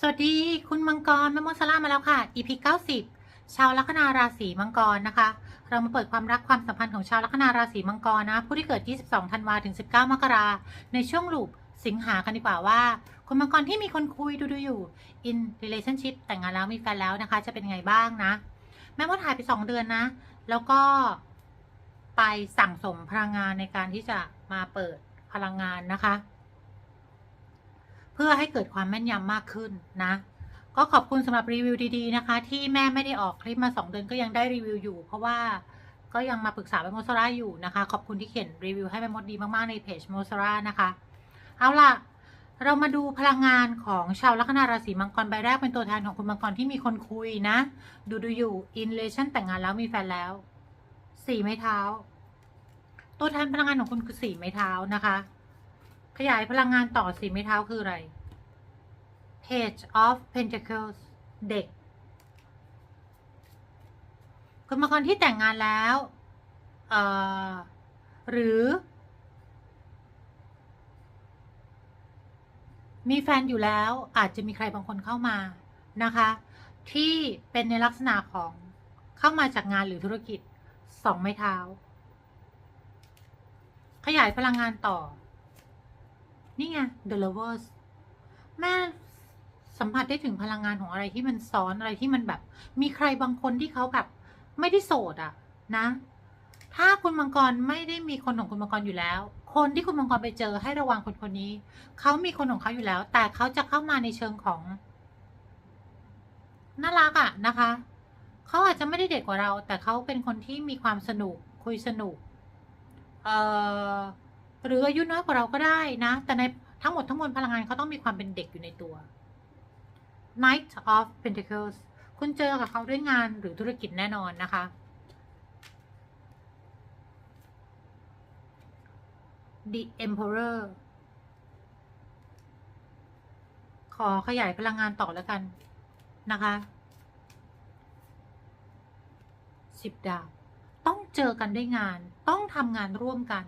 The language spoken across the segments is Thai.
สวัสดีคุณมังกรแม่มดซาร่ามาแล้วค่ะ EP 90 ชาวลัคนาราศีมังกรนะคะ เรามาเปิดความรักความสัมพันธ์ของชาวลัคนาราศีมังกรนะ ผู้ที่เกิด 22 ธันวาถึง 19 มกราในช่วงลูปสิงหากันดีกว่าว่า คุณมังกรที่มีคนคุยดูดูอยู่ in relationship แต่งงานแล้วมีแฟนแล้วนะคะ จะเป็นไงบ้างนะ แม่มดหายไป 2 เดือนนะ แล้วก็ไปสั่งสมพลังงานในการที่จะมาเปิดพลังงานนะคะ เพื่อให้เกิดความแม่นยำมากขึ้นนะ ก็ขอบคุณสำหรับรีวิวดีๆนะคะ ที่แม่ไม่ได้ออกคลิปมา 2 เดือนก็ยังได้รีวิวอยู่ เพราะว่าก็ยังมาปรึกษาแม่มซาร่าอยู่นะคะ ขอบคุณที่เขียนรีวิวให้แม่มดดีมากๆในเพจโมซาร่านะคะ เอาล่ะเรามาดูพลังงานของชาวลัคนาราศีมังกรใบแรกเป็นตัวแทนของคุณมังกรที่มีคนคุยนะ ดูดูอยู่ in relation แต่งงานแล้วมีแฟนแล้วสี่ไม้เท้า ตัวแทนพลังงานของคุณคือสี่ไม้เท้านะคะ ขยายพลังงานต่อสี่ไม้เท้าคืออะไร Page of Pentacles เด็กคุณมังกรที่แต่งงานแล้วหรือ มีแฟนอยู่แล้วอาจจะมีใครบางคนเข้ามานะคะ ที่เป็นในลักษณะของเข้ามาจากงานหรือธุรกิจสองไม้เท้า ขยายพลังงานต่อ นี่ไง The Lovers แม่ สัมผัสได้ถึงพลังงานของอะไรที่มันซ้อนอะไรที่มันแบบ มีใครบางคนที่เขาแบบไม่ได้โสดอะนะ ถ้าคุณมังกรไม่ได้มีคนของคุณมังกรอยู่แล้ว คนที่คุณมังกรไปเจอให้ระวังคนคนนี้ เขามีคนของเขาอยู่แล้ว แต่เขาจะเข้ามาในเชิงของน่ารักอะนะคะ เขาอาจจะไม่ได้เด็กกว่าเรา แต่เขาเป็นคนที่มีความสนุกคุยสนุก เอ่อหรืออายุน้อยกว่าเราก็ได้นะ แต่ในทั้งหมดทั้งมวลพลังงานเขาต้องมีความเป็นเด็กอยู่ในตัว Knight of Pentacles คุณเจอกับเขาด้วยงานหรือธุรกิจแน่นอนนะคะ The Emperor ขอขยายพลังงานต่อแล้วกันนะคะสิบดาว ต้องเจอกันด้วยงาน ต้องทำงานร่วมกัน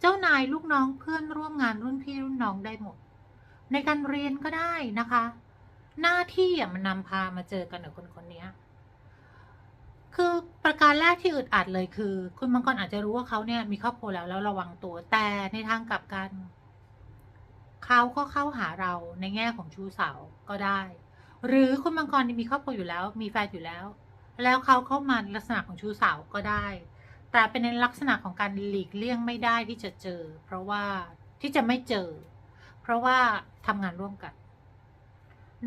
เจ้านายลูกน้องเพื่อนร่วมงานรุ่นพี่รุ่นน้องได้หมด ในการเรียนก็ได้นะคะ หน้าที่อะมันนำพามาเจอกันกับคนคนนี้คือประการแรกที่อึดอัดเลยคือ คุณมังกรอาจจะรู้ว่าเขาเนี่ยมีครอบครัวแล้วแล้วระวังตัวแต่ในทางกลับกันเขาก็เข้าหาเราในแง่ของชู้สาวก็ได้ หรือคุณมังกรมีครอบครัวอยู่แล้ว มีแฟนอยู่แล้ว แล้วเขาเข้ามาลักษณะของชู้สาวก็ได้ แต่เป็นในลักษณะของการหลีกเลี่ยงไม่ได้ที่จะเจอ เพราะว่าที่จะไม่เจอ เพราะว่าทำงานร่วมกัน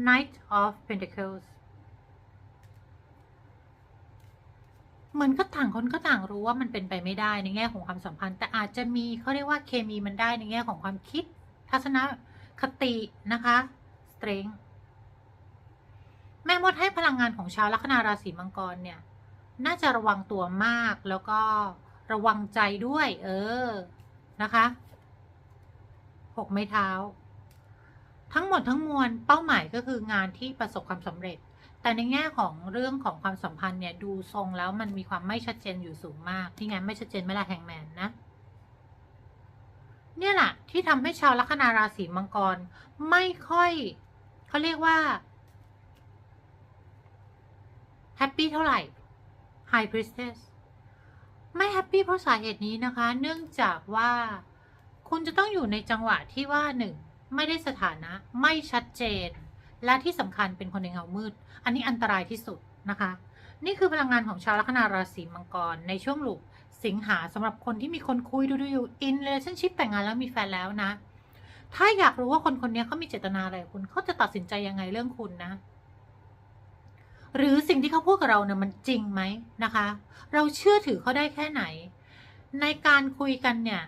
Knight of Pentacles เหมือนก็ต่างคนก็ต่างรู้ว่ามันเป็นไปไม่ได้ในแง่ของความสัมพันธ์ แต่อาจจะมีเขาเรียกว่าเคมีมันได้ในแง่ของความคิด ทัศนคตินะคะ strength แม่มดให้พลังงานของชาวลัคนาราศีมังกรเนี่ย น่าจะระวังตัวมากแล้วก็ระวังใจด้วย เออ นะคะหกไม้เท้า ทั้งหมดทั้งมวลเป้าหมายก็คืองานที่ประสบความสำเร็จ แต่ในแง่ของเรื่องของความสัมพันธ์เนี่ยดูทรงแล้วมันมีความไม่ชัดเจนอยู่สูงมากที่งั้นไม่ชัดเจนไม่ละแห่งแมนนะเนี่ยแหละที่ทำให้ชาวลัคนาราศีมังกรไม่ค่อยเขาเรียกว่าแฮปปี้เท่าไหร่ High Priestess ไม่แฮปปี้เพราะสาเหตุนี้นะคะ เนื่องจากว่าคุณจะต้องอยู่ในจังหวะที่ว่าหนึ่ง ไม่ได้สถานะ ไม่ชัดเจน และที่สำคัญเป็นคนในเงามืด อันนี้อันตรายที่สุดนะคะ นี่คือพลังงานของชาวลัคนาราศีมังกรในช่วงลูกสิงหาสำหรับคนที่มีคนคุยดูดูอยู่ in relationship แต่งงานแล้วมีแฟนแล้วนะ ถ้าอยากรู้ว่าคนคนนี้เขามีเจตนาอะไรคุณเขาจะตัดสินใจยังไงเรื่องคุณนะ หรือสิ่งที่เขาพูดกับเราเนี่ยมันจริงไหมนะคะ เราเชื่อถือเขาได้แค่ไหน ในการคุยกันเนี่ย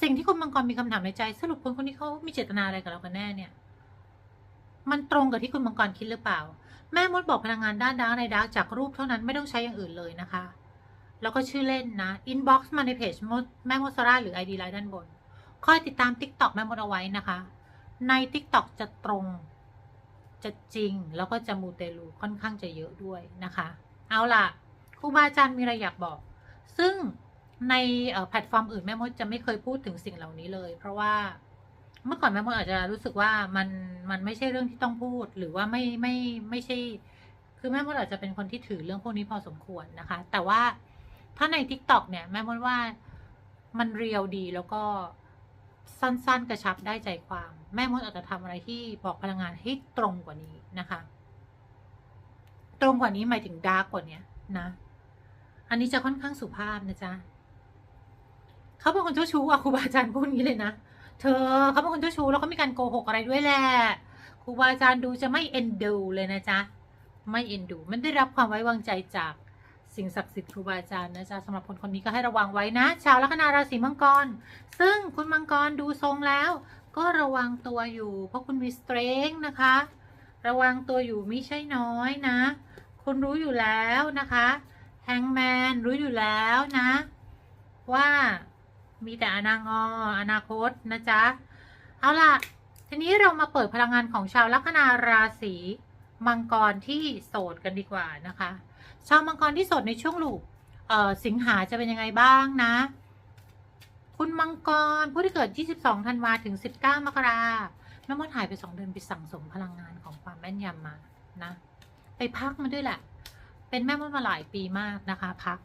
สิ่งที่คุณมังกรมีคำถามในใจ สรุปคนคนนี้เขามีเจตนาอะไรกับเรากันแน่เนี่ย มันตรงกับที่คุณมังกรคิดหรือเปล่า แม่มดบอกพลังงานด้านดาร์กในดาร์กจากรูปเท่านั้นไม่ต้องใช้อย่างอื่นเลยนะคะ แล้วก็ชื่อเล่นนะอินบ็อกซ์มาในเพจมดแม่มดซาร่าหรือ ID ไลน์ด้านบนคอยติดตาม TikTok แม่มดเอาไว้นะคะ ใน TikTok จะตรง จะจริง แล้วก็จะมูเตลูค่อนข้างจะเยอะด้วยนะคะ เอาล่ะครูบาอาจารย์มีอะไรอยากบอก ซึ่ง ในแพลตฟอร์มอื่นแม่มดจะไม่เคยพูดถึงสิ่งเหล่านี้เลย เพราะว่าเมื่อก่อนแม่มดอาจจะรู้สึกว่ามันมันไม่ใช่เรื่องที่ต้องพูดหรือว่าไม่ไม่ไม่ใช่ คือแม่มดอาจจะเป็นคนที่ถือเรื่องพวกนี้พอสมควรนะคะ แต่ว่าถ้าใน t ิ k t o k เนี่ยแม่มดว่ามันเรียวดีแล้วก็สั้นๆ กระชับได้ใจความ แม่มดอาจจะทำอะไรที่บอกพลังงานให้ตรงกว่านี้นะคะ ตรงกว่านี้หมายถึงดาร์กกว่านี้นะ อันนี้จะค่อนข้างสุภาพนะจ๊ะ เขาเป็นคนเจ้าชู้อะครูบาอาจารย์พูดงี้เลยนะ เธอเขาเป็นคนเจ้าชู้แล้วเขามีการโกหกอะไรด้วยแหละ ครูบาอาจารย์ดูจะไม่เอ็นดูเลยนะจ๊ะ ไม่เอ็นดู มันได้รับความไว้วางใจจากสิ่งศักดิ์สิทธิ์ครูบาอาจารย์นะจ๊ะสำหรับคนคนนี้ก็ให้ระวังไว้นะ ชาวลัคนาราศีมังกร ซึ่งคุณมังกรดูทรงแล้ว ก็ระวังตัวอยู่ เพราะคุณมีสเตรงนะคะ ระวังตัวอยู่ไม่ใช่น้อยนะ คุณรู้อยู่แล้วนะคะแฮงแมนรู้อยู่แล้วนะ ว่า มีแต่อนางออนาคตนะจ๊ะ เอาล่ะ ทีนี้เรามาเปิดพลังงานของชาวลัคนาราศีมังกรที่โสดกันดีกว่านะคะ ชาวมังกรที่โสดในช่วงลูกสิงหาจะเป็นยังไงบ้างนะ คุณมังกรผู้ที่เกิด 22 ธันวาถึง 19 มกราแม่มดหายไป 2 เดือนไปสั่งสมพลังงานของความแม่นยำมานะ ไปพักมาด้วยแหละ เป็นแม่มดมาหลายปีมากนะคะ พัก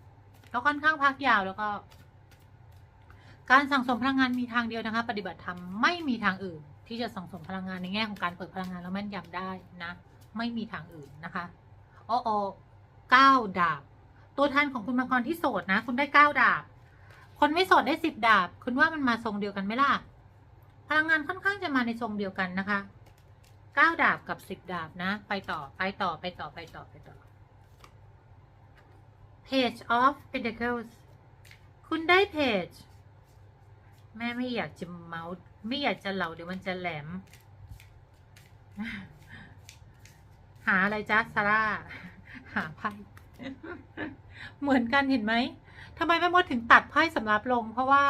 ก็ค่อนข้างพักยาวแล้วก็ การสั่งสมพลังงานมีทางเดียวนะคะ ปฏิบัติธรรมไม่มีทางอื่น ที่จะสั่งสมพลังงานในแง่ของการเปิดพลังงานแล้วแม่นยำได้นะ ไม่มีทางอื่นนะคะโอ้โอเก้าดาบ ตัวแทนของคุณมังกรที่โสดนะ คุณได้เก้าดาบ คนไม่โสดได้สิบดาบ คุณว่ามันมาทรงเดียวกันไหมล่ะ พลังงานค่อนข้างจะมาในทรงเดียวกันนะคะเก้าดาบกับสิบดาบนะ ไปต่อไปต่อไปต่อไปต่อไปต่อ Page of Pentacles คุณได้ Page แม่ไม่อยากจะเมาส์ไม่อยากจะเล่าเดี๋ยวมันจะแหลม หาอะไรจ๊ะซาร่า หาไพ่เหมือนกันเห็นไหมทำไมแม่มดถึงตัดไพ่สำรับลง เพราะว่า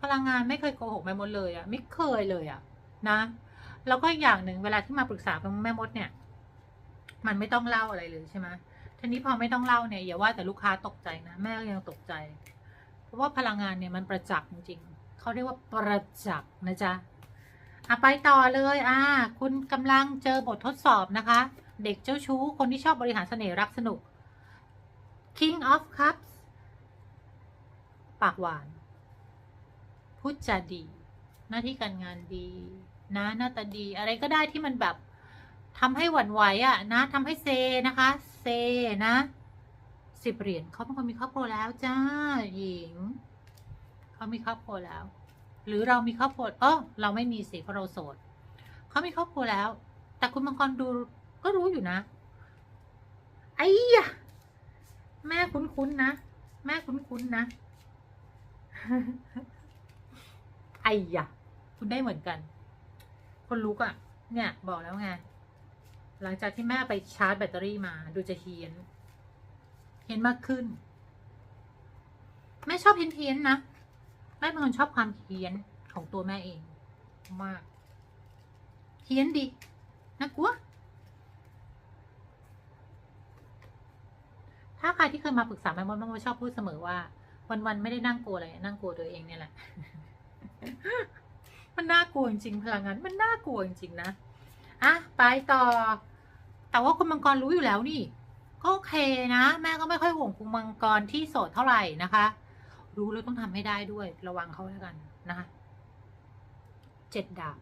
พลังงานไม่เคยโกหกแม่มดเลยอะไม่เคยเลยอะนะแล้วก็อย่างหนึ่งเวลาที่มาปรึกษาแม่มดเนี่ย มันไม่ต้องเล่าอะไรเลยใช่ไหมทีนี้พอไม่ต้องเล่าเนี่ยอย่าว่าแต่ลูกค้าตกใจนะแม่ก็ยังตกใจ เพราะว่าพลังงานเนี่ยมันประจักษ์จริง เขาเรียกว่าประจักษ์นะจ๊ะอะไปต่อเลยอ่าคุณกำลังเจอบททดสอบนะคะ เด็กเจ้าชู้คนที่ชอบบริหารเสน่ห์รักสนุก King of Cups ปากหวาน พูดจาดี หน้าที่การงานดีนะหน้าตาดี อะไรก็ได้ที่มันแบบทำให้หวั่นไหวอะนะทำให้เซนะคะ เซนะสิบเหรียญเขาเป็นคนมีครอบครัวแล้วจ้าหญิง เขามีครอบครัวแล้ว หรือเรามีครอบครัวเออเราไม่มีสิเพราะเราโสดเขามีครอบครัวแล้ว แต่คุณมังกรดูก็รู้อยู่นะไอ้ยะแม่คุ้นๆนะ แม่คุ้นๆนะไอ้ยะคุณได้เหมือนกัน คนลุกอะ่ะ เนี่ย บอกแล้วไง หลังจากที่แม่ไปชาร์จแบตเตอรี่มาดูจะเฮียน เฮียนมากขึ้น แม่ชอบเฮียนเฮียนๆนะ แม่เป็นคนชอบความเฮียนของตัวแม่เองมากเฮียนดีน่ากลัวถ้าใครที่เคยมาปรึกษาแม่มดแม่มดชอบพูดเสมอว่า วันๆไม่ได้นั่งกลัวอะไรนั่งกลัวตัวเองเนี่ยแหละ มันน่ากลัวจริงพลังงานมันน่ากลัวจริงนะอะไปต่อ แต่ว่าคุณมังกรรู้อยู่แล้วนี่ ก็โอเคนะ แม่ก็ไม่ค่อยห่วงคุณมังกรที่โสดเท่าไหร่นะคะ รู้แล้วต้องทำให้ได้ด้วย ระวังเขาแล้วกันนะคะเจ็ดดาบ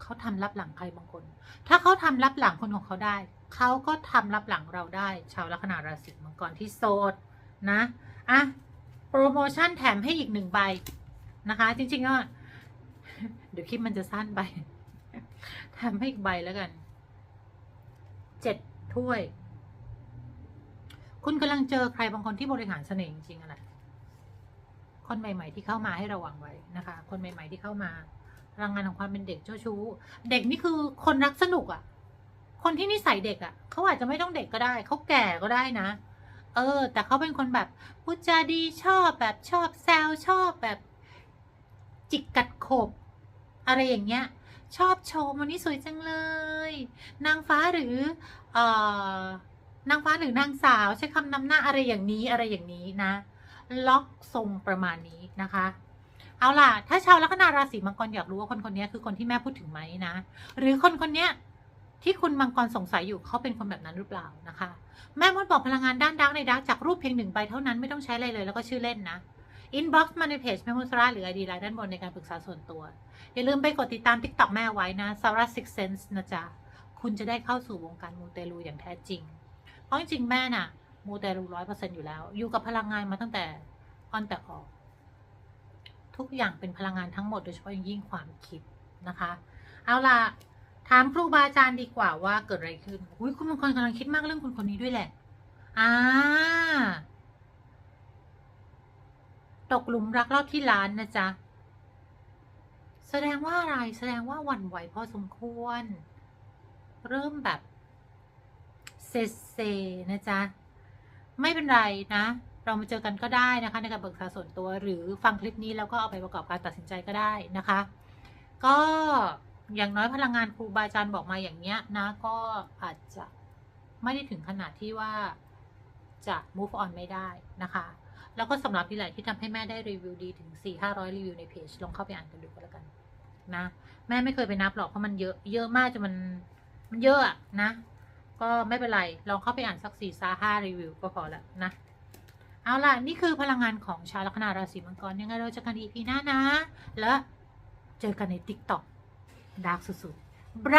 เขาทำรับหลังใครบางคน ถ้าเขาทำรับหลังคนของเขาได้ เขาก็ทำรับหลังเราได้ ชาวลัคนาราศีมังกรที่โสดนะอะโปรโมชั่นแถมให้อีกหนึ่งใบนะคะ จริงๆก็เดี๋ยวคลิปมันจะสั้นไปแถมให้อีกใบแล้วกันเจ็ดถ้วย คุณกำลังเจอใครบางคนที่บริหารเสน่ห์จริงๆอะไร คนใหม่ ๆ ที่เข้ามาให้ระวังไว้นะคะ คนใหม่ ๆ ที่เข้ามาพลังงานของความเป็นเด็กเจ้าชู้ เด็กนี่คือคนรักสนุกอะ่ะ คนที่นิสัยเด็กอะ่ะเขาอาจจะไม่ต้องเด็กก็ได้เขาแก่ก็ได้นะ เออ แต่เขาเป็นคนแบบพูดจาดีชอบแบบชอบแซวชอบแบบ จิกกัดขบ อะไรอย่างเงี้ย ชอบโชว์วันนี้สวยจังเลย นางฟ้าหรือเออนางฟ้าหรือนางสาวใช้คำนำหน้าอะไรอย่างนี้อะไรอย่างนี้นะ ล็อกทรงประมาณนี้นะคะ เอาล่ะ ถ้าชาวลัคนาราศีมังกรอยากรู้ว่าคนคนนี้คือคนที่แม่พูดถึงไหมนะ หรือคนคนนี้ที่คุณมังกรสงสัยอยู่เขาเป็นคนแบบนั้นหรือเปล่านะคะ แม่มดบอกพลังงานด้านดักในดักจากรูปเพียงหนึ่งใบเท่านั้นไม่ต้องใช้อะไรเลยแล้วก็ชื่อเล่นนะ inbox มาในเพจแม่มดสราหรือ ID ไลน์ด้านบนในการปรึกษาส่วนตัว อย่าลืมไปกดติดตาม TikTok แม่ไว้นะ Sarah Six Sense นะจ๊ะคุณจะได้เข้าสู่วงการมูเตลูอย่างแท้จริง เพราะจริงแม่น่ะ มูเตลูร้อยเปอร์เซ็นอยู่แล้ว อยู่กับพลังงานมาตั้งแต่ออนแต่ออก ทุกอย่างเป็นพลังงานทั้งหมดโดยเฉพาะยิ่งความคิดนะคะ เอาล่ะ ถามครูบาอาจารย์ดีกว่าว่าเกิดอะไรขึ้นอุ้ยคุณบางคนกำลังคิดมากเรื่องคนคนนี้ด้วยแหละอ่าตกหลุมรักรอบที่ล้านนะจ๊ะ แสดงว่าอะไร แสดงว่าวันไหวพอสมควร เริ่มแบบเซเซนะจ๊ะ ไม่เป็นไรนะ เรามาเจอกันก็ได้นะคะ ในการปรึกษาส่วนตัวหรือฟังคลิปนี้แล้วก็เอาไปประกอบการตัดสินใจก็ได้นะคะ ก็อย่างน้อยพลังงานครูบาอาจารย์บอกมาอย่างเงี้ยนะก็อาจจะไม่ได้ถึงขนาดที่ว่าจะ move on ไม่ได้นะคะ แล้วก็สำหรับที่หละที่ทำให้แม่ได้รีวิวดีถึง 4 500 รีวิวในเพจลองเข้าไปอ่านกันดูก็แล้วกันนะ แม่ไม่เคยไปนับหรอกเพราะมันเยอะ เยอะมากจนมันมันเยอะนะ ก็ไม่เป็นไร ลองเข้าไปอ่านสักสี่ซาห้ารีวิวก็พอละนะ เอาล่ะ นี่คือพลังงานของชาวลัคนาราศีมังกร ยังไงเราเจะกันอีพีหน้านะ และเจอกันในติ๊กต็อกดาร์กสุดๆไบร